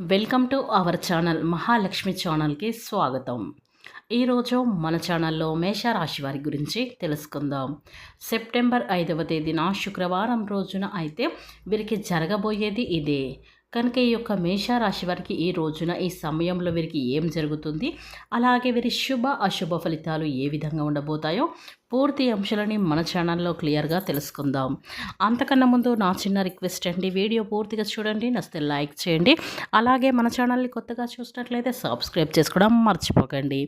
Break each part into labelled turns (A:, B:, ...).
A: Welcome to our channel Mahalakshmi ఛానల్కి స్వాగతం. ఈరోజు మన ఛానల్లో మేషరాశి వారి గురించి తెలుసుకుందాం. సెప్టెంబర్ ఐదవ తేదీన శుక్రవారం రోజున అయితే వీరికి జరగబోయేది ఇదే. కనుక ఈ యొక్క మేషరాశి వారికి ఈ రోజున ఈ సమయంలో వీరికి ఏం జరుగుతుంది? అలాగే వీరి శుభ అశుభ ఫలితాలు ఏ విధంగా ఉండబోతాయో పూర్తి అంశాలని మన ఛానల్లో క్లియర్గా తెలుసుకుందాం. అంతకన్నా ముందు నా చిన్న రిక్వెస్ట్ అండి వీడియో పూర్తిగా చూడండి నచ్చితే లైక్ చేయండి. అలాగే మన ఛానల్ని కొత్తగా చూసినట్లయితే సబ్స్క్రైబ్ చేసుకోవడం మర్చిపోకండి.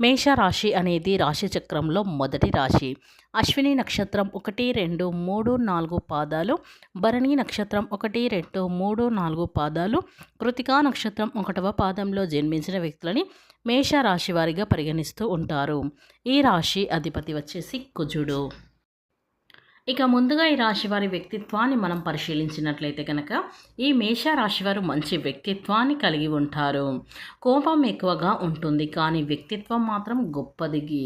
A: మేష రాశి అనేది రాశి చక్రంలో మొదటి రాశి. అశ్విని నక్షత్రం ఒకటి రెండు మూడు నాలుగు పాదాలు. భరణి నక్షత్రం ఒకటి రెండు మూడు నాలుగు పాదాలు కృతికా నక్షత్రం ఒకటవ పాదంలో జన్మించిన వ్యక్తులని మేషరాశి వారిగా పరిగణిస్తూ ఉంటారు. ఈ రాశి అధిపతి వచ్చేసి కుజుడు. ఇక ముందుగా ఈ రాశి వారి వ్యక్తిత్వాన్ని మనం పరిశీలించినట్లయితే కనుక ఈ మేష రాశి వారు మంచి వ్యక్తిత్వాన్ని కలిగి ఉంటారు. కోపం ఎక్కువగా ఉంటుంది కానీ వ్యక్తిత్వం మాత్రం గొప్పదిగి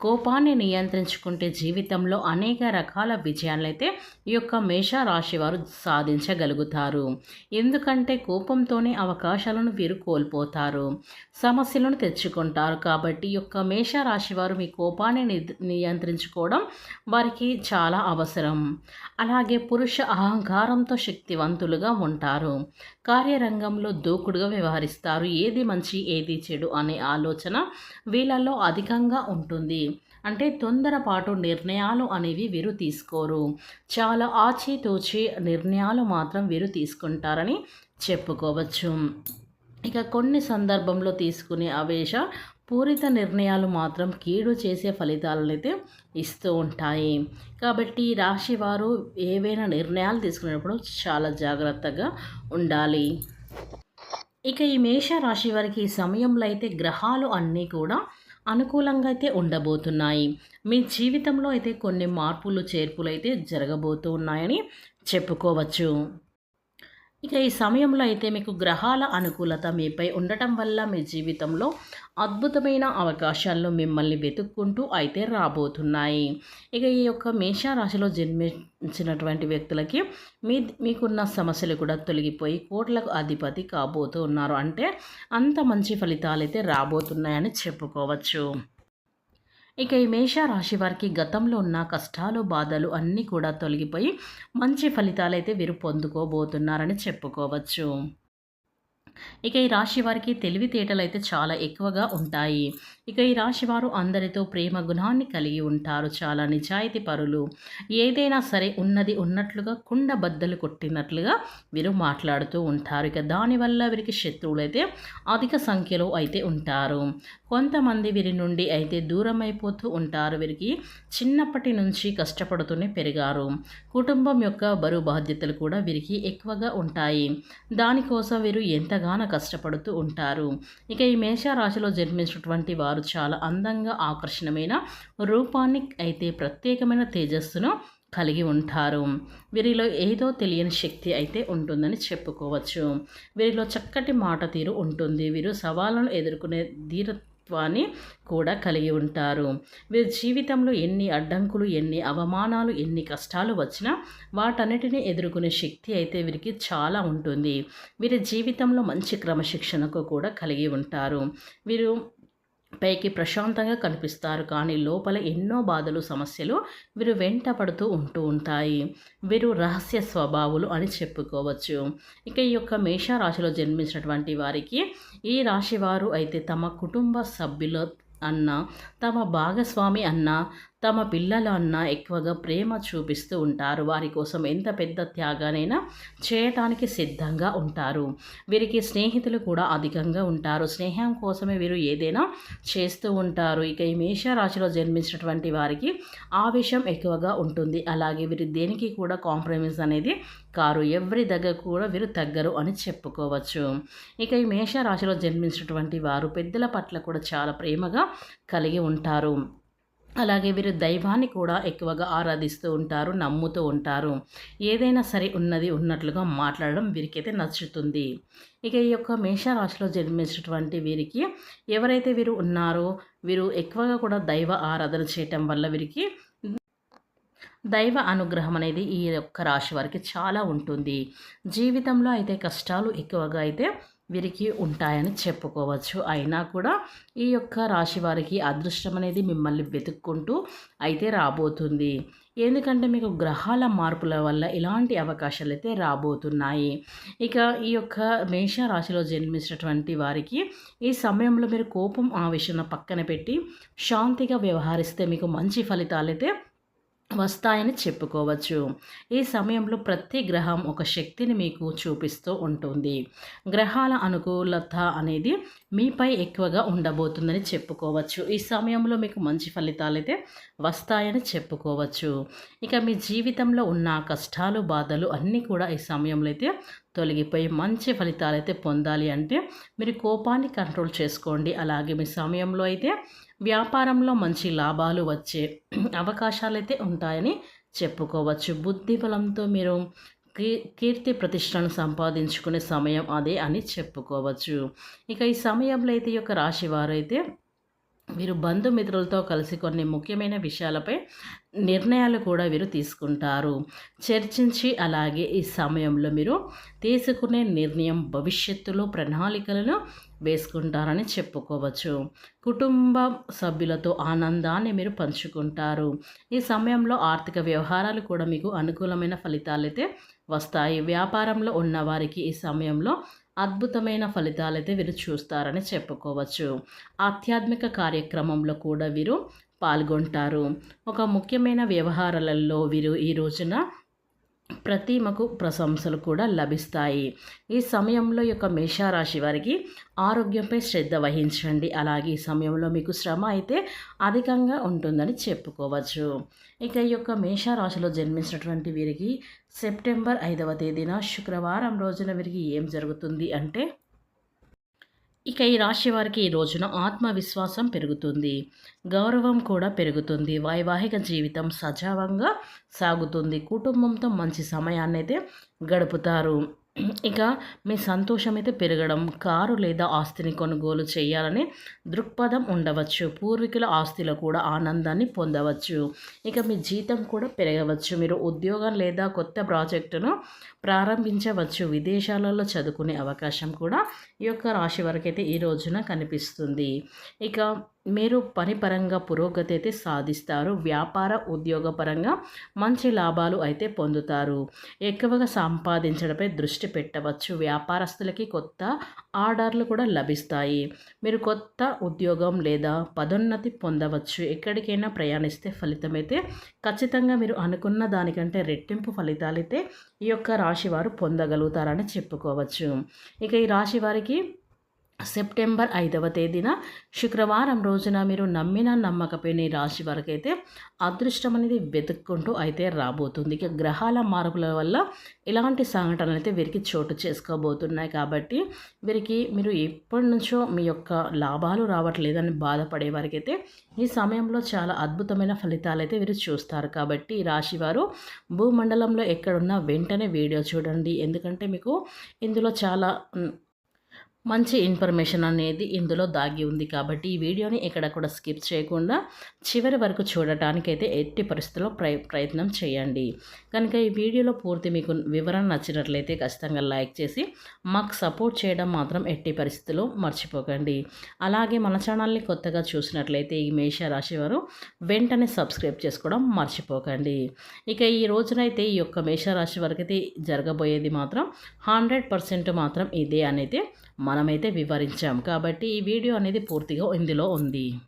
A: కోపాన్ని నియంత్రించుకుంటే జీవితంలో అనేక రకాల విజయాలైతే ఈ యొక్క మేష రాశి వారు సాధించగలుగుతారు. ఎందుకంటే కోపంతోనే అవకాశాలను వీరు కోల్పోతారు. సమస్యలను తెచ్చుకుంటారు కాబట్టి ఈ యొక్క మేష రాశి వారు మీ కోపాన్ని నియంత్రించుకోవడం వారికి చాలా అవసరం. అలాగే పురుష అహంకారంతో శక్తివంతులుగా ఉంటారు. కార్యరంగంలో దూకుడుగా వ్యవహరిస్తారు. ఏది మంచి ఏది చెడు అనే ఆలోచన వీళ్ళల్లో అధికంగా ఉంటుంది. అంటే తొందరపాటు నిర్ణయాలు అనేవి వీరు తీసుకోరు. చాలా ఆచితూచి నిర్ణయాలు మాత్రం వీరు తీసుకుంటారని చెప్పుకోవచ్చు. ఇక కొన్ని సందర్భంలో తీసుకునే ఆవేశ పూరిత నిర్ణయాలు మాత్రం కీడు చేసే ఫలితాలను అయితే ఇస్తూ ఉంటాయి. కాబట్టి రాశి వారు ఏవైనా నిర్ణయాలు తీసుకునేటప్పుడు చాలా జాగ్రత్తగా ఉండాలి. ఇక ఈ మేష రాశి వారికి ఈ సమయంలో అయితే గ్రహాలు అన్నీ కూడా అనుకూలంగా అయితే ఉండబోతున్నాయి. మీ జీవితంలో అయితే కొన్ని మార్పులు చేర్పులు అయితే జరగబోతూ ఉన్నాయని చెప్పుకోవచ్చు. ఇక ఈ సమయంలో అయితే మీకు గ్రహాల అనుకూలత మీపై ఉండటం వల్ల మీ జీవితంలో అద్భుతమైన అవకాశాల్లో మిమ్మల్ని వెతుక్కుంటూ అయితే రాబోతున్నాయి. ఇక ఈ యొక్క మేషారాశిలో జన్మించినటువంటి వ్యక్తులకి మీ మీకున్న సమస్యలు కూడా తొలగిపోయి కోట్లకు అధిపతి కాబోతూ ఉన్నారు అంటే అంత మంచి ఫలితాలు అయితే రాబోతున్నాయని చెప్పుకోవచ్చు. ఇక ఈ మేషరాశి వారికి గతంలో ఉన్న కష్టాలు బాధలు అన్నీ కూడా తొలగిపోయి మంచి ఫలితాలైతే వీరు పొందుకోబోతున్నారని చెప్పుకోవచ్చు. ఇక ఈ రాశి వారికి తెలివితేటలు అయితే చాలా ఎక్కువగా ఉంటాయి. ఇక ఈ రాశి వారు అందరితో ప్రేమ గుణాన్ని కలిగి ఉంటారు. చాలా నిజాయితీ పరులు. ఏదైనా సరే ఉన్నది ఉన్నట్లుగా కుండ బద్దలు కొట్టినట్లుగా వీరు మాట్లాడుతూ ఉంటారు. ఇక దానివల్ల వీరికి శత్రువులు అయితే అధిక సంఖ్యలో అయితే ఉంటారు. కొంతమంది వీరి నుండి అయితే దూరం అయిపోతూ ఉంటారు. వీరికి చిన్నప్పటి నుంచి కష్టపడుతూనే పెరిగారు. కుటుంబం యొక్క బరువు బాధ్యతలు కూడా వీరికి ఎక్కువగా ఉంటాయి. దానికోసం వీరు ఎంతగానో కష్టపడుతూ ఉంటారు. ఇక ఈ మేషరాశిలో జన్మించినటువంటి వారు చాలా అందంగా ఆకర్షణమైన రూపాన్ని అయితే ప్రత్యేకమైన తేజస్సును కలిగి ఉంటారు. వీరిలో ఏదో తెలియని శక్తి అయితే ఉంటుందని చెప్పుకోవచ్చు. వీరిలో చక్కటి మాట తీరు ఉంటుంది. వీరు సవాళ్ళను ఎదుర్కొనే ధీర వ్యక్తిత్వాన్ని కూడా కలిగి ఉంటారు. వీరి జీవితంలో ఎన్ని అడ్డంకులు ఎన్ని అవమానాలు ఎన్ని కష్టాలు వచ్చినా వాటన్నిటిని ఎదుర్కొనే శక్తి అయితే వీరికి చాలా ఉంటుంది. వీరి జీవితంలో మంచి క్రమశిక్షణకు కూడా కలిగి ఉంటారు. వీరు పైకి ప్రశాంతంగా కనిపిస్తారు. కానీ లోపల ఎన్నో బాధలు సమస్యలు వీరు వెంట పడుతూ ఉంటూ ఉంటాయి. వీరు రహస్య స్వభావులు అని చెప్పుకోవచ్చు. ఇక ఈ యొక్క మేషరాశిలో జన్మించినటువంటి వారికి ఈ రాశి వారు అయితే తమ కుటుంబ సభ్యుల అన్న తమ భాగస్వామి అన్న తమ పిల్లలన్నా ఎక్కువగా ప్రేమ చూపిస్తూ ఉంటారు. వారి కోసం ఎంత పెద్ద త్యాగానైనా చేయటానికి సిద్ధంగా ఉంటారు. వీరికి స్నేహితులు కూడా అధికంగా ఉంటారు. స్నేహం కోసమే వీరు ఏదైనా చేస్తూ ఉంటారు. ఇక ఈ మేషరాశిలో జన్మించినటువంటి వారికి ఆవేశం ఎక్కువగా ఉంటుంది. అలాగే వీరు దేనికి కూడా కాంప్రమైజ్ అనేది కారు. ఎవరి దగ్గర కూడా వీరు తగ్గరు అని చెప్పుకోవచ్చు. ఇక ఈ మేషరాశిలో జన్మించినటువంటి వారు పెద్దల పట్ల కూడా చాలా ప్రేమగా కలిగి ఉంటారు. అలాగే వీరు దైవాన్ని కూడా ఎక్కువగా ఆరాధిస్తూ ఉంటారు నమ్ముతూ ఉంటారు. ఏదైనా సరే ఉన్నది ఉన్నట్లుగా మాట్లాడడం వీరికైతే నచ్చుతుంది. ఇక ఈ యొక్క మేషరాశిలో జన్మించినటువంటి వీరికి ఎవరైతే వీరు ఉన్నారో వీరు ఎక్కువగా కూడా దైవ ఆరాధన చేయటం వల్ల వీరికి దైవ అనుగ్రహం అనేది ఈ యొక్క రాశి వారికి చాలా ఉంటుంది. జీవితంలో అయితే కష్టాలు ఎక్కువగా అయితే వీరికి ఉంటాయని చెప్పుకోవచ్చు. అయినా కూడా ఈ యొక్క రాశి వారికి అదృష్టం అనేది మిమ్మల్ని వెతుక్కుంటూ అయితే రాబోతుంది. ఎందుకంటే మీకు గ్రహాల మార్పుల వల్ల ఇలాంటి అవకాశాలు అయితే రాబోతున్నాయి. ఇక ఈ యొక్క మేష రాశిలో జన్మించినటువంటి వారికి ఈ సమయంలో మీరు కోపం ఆవేశం పక్కన పెట్టి శాంతిగా వ్యవహరిస్తే మీకు మంచి ఫలితాలు అయితే వస్తాయని చెప్పుకోవచ్చు. ఈ సమయంలో ప్రతి గ్రహం ఒక శక్తిని మీకు చూపిస్తూ ఉంటుంది. గ్రహాల అనుకూలత అనేది మీపై ఎక్కువగా ఉండబోతుందని చెప్పుకోవచ్చు. ఈ సమయంలో మీకు మంచి ఫలితాలు అయితే వస్తాయని చెప్పుకోవచ్చు. ఇక మీ జీవితంలో ఉన్న కష్టాలు బాధలు అన్నీ కూడా ఈ సమయంలో అయితే తొలగిపోయి మంచి ఫలితాలు అయితే పొందాలి అంటే మీరు కోపాన్ని కంట్రోల్ చేసుకోండి. అలాగే మీ సమయంలో అయితే వ్యాపారంలో మంచి లాభాలు వచ్చే అవకాశాలు అయితే ఉంటాయని చెప్పుకోవచ్చు. బుద్ధి బలంతో మీరు కీర్తి ప్రతిష్టను సంపాదించుకునే సమయం అదే అని చెప్పుకోవచ్చు. ఇక ఈ సమయంలో అయితే ఈ యొక్క రాశి వారైతే మీరు బంధుమిత్రులతో కలిసి కొన్ని ముఖ్యమైన విషయాలపై నిర్ణయాలు కూడా వీరు తీసుకుంటారు. చర్చించి అలాగే ఈ సమయంలో మీరు తీసుకునే నిర్ణయం భవిష్యత్తులో ప్రణాళికలను వేసుకుంటారని చెప్పుకోవచ్చు. కుటుంబ సభ్యులతో ఆనందాన్ని మీరు పంచుకుంటారు. ఈ సమయంలో ఆర్థిక వ్యవహారాలు కూడా మీకు అనుకూలమైన ఫలితాలైతే వస్తాయి. వ్యాపారంలో ఉన్నవారికి ఈ సమయంలో అద్భుతమైన ఫలితాలైతే వీరు చూస్తారని చెప్పుకోవచ్చు. ఆధ్యాత్మిక కార్యక్రమంలో కూడా వీరు పాల్గొంటారు. ఒక ముఖ్యమైన వ్యవహారాలలో వీరు ఈ రోజున ప్రతిమకు ప్రశంసలు కూడా లభిస్తాయి. ఈ సమయంలో యొక్క మేషారాశి వారికి ఆరోగ్యంపై శ్రద్ధ వహించండి. అలాగే ఈ సమయంలో మీకు శ్రమ అయితే అధికంగా ఉంటుందని చెప్పుకోవచ్చు. ఇక ఈ యొక్క మేషారాశిలో జన్మించినటువంటి వీరికి సెప్టెంబర్ ఐదవ తేదీన శుక్రవారం రోజున వీరికి ఏం జరుగుతుంది అంటే ఇక ఈ రాశి వారికి ఈ రోజున ఆత్మవిశ్వాసం పెరుగుతుంది. గౌరవం కూడా పెరుగుతుంది. వైవాహిక జీవితం సజావంగా సాగుతుంది. కుటుంబంతో మంచి సమయాన్ని అయితే గడుపుతారు. ఇక మీ సంతోషం అయితే పెరగడం కారు లేదా ఆస్తిని కొనుగోలు చేయాలని దృక్పథం ఉండవచ్చు. పూర్వీకుల ఆస్తిలో కూడా ఆనందాన్ని పొందవచ్చు. ఇక మీ జీతం కూడా పెరగవచ్చు. మీరు ఉద్యోగం లేదా కొత్త ప్రాజెక్టును ప్రారంభించవచ్చు. విదేశాలలో చదువుకునే అవకాశం కూడా ఈ యొక్క రాశి వరకైతే ఈ రోజున కనిపిస్తుంది. ఇక మీరు పనిపరంగా పురోగతి అయితే సాధిస్తారు. వ్యాపార ఉద్యోగపరంగా మంచి లాభాలు అయితే పొందుతారు. ఎక్కువగా సంపాదించడంపై దృష్టి పెట్టవచ్చు. వ్యాపారస్తులకి కొత్త ఆర్డర్లు కూడా లభిస్తాయి. మీరు కొత్త ఉద్యోగం లేదా పదోన్నతి పొందవచ్చు. ఎక్కడికైనా ప్రయాణిస్తే ఫలితం అయితే ఖచ్చితంగా మీరు అనుకున్న దానికంటే రెట్టింపు ఫలితాలు అయితే ఈ యొక్క రాశి వారు పొందగలుగుతారని చెప్పుకోవచ్చు. ఇక ఈ రాశి వారికి సెప్టెంబర్ ఐదవ తేదీన శుక్రవారం రోజున మీరు నమ్మిన నమ్మకపోయిన రాశి వరకు అయితే అదృష్టం అనేది వెతుక్కుంటూ అయితే రాబోతుంది. ఇక గ్రహాల మార్పుల వల్ల ఇలాంటి సంఘటనలు అయితే వీరికి చోటు చేసుకోబోతున్నాయి. కాబట్టి వీరికి మీరు ఎప్పటి నుంచో మీ యొక్క లాభాలు రావట్లేదని బాధపడే వారికైతే ఈ సమయంలో చాలా అద్భుతమైన ఫలితాలు అయితే వీరు చూస్తారు. కాబట్టి ఈ రాశివారు భూమండలంలో ఎక్కడున్నా వెంటనే వీడియో చూడండి. ఎందుకంటే మీకు ఇందులో చాలా మంచి ఇన్ఫర్మేషన్ అనేది ఇందులో దాగి ఉంది కాబట్టి ఈ వీడియోని ఎక్కడ కూడా స్కిప్ చేయకుండా చివరి వరకు చూడటానికైతే ఎట్టి పరిస్థితుల్లో ప్రయ ప్రయత్నం చేయండి. కనుక ఈ వీడియోలో పూర్తి మీకు వివరణ నచ్చినట్లయితే ఖచ్చితంగా లైక్ చేసి మాకు సపోర్ట్ చేయడం మాత్రం ఎట్టి పరిస్థితుల్లో మర్చిపోకండి. అలాగే మన ఛానల్ని కొత్తగా చూసినట్లయితే ఈ మేష రాశి వారు వెంటనే సబ్స్క్రైబ్ చేసుకోవడం మర్చిపోకండి. ఇక ఈ రోజునైతే ఈ యొక్క మేషరాశి వరకు అయితే జరగబోయేది మాత్రం హండ్రెడ్ పర్సెంట్ మాత్రం ఇదే అనేది మనమైతే వివరించాం. కాబట్టి ఈ వీడియో అనేది పూర్తిగా ఇందులో ఉంది.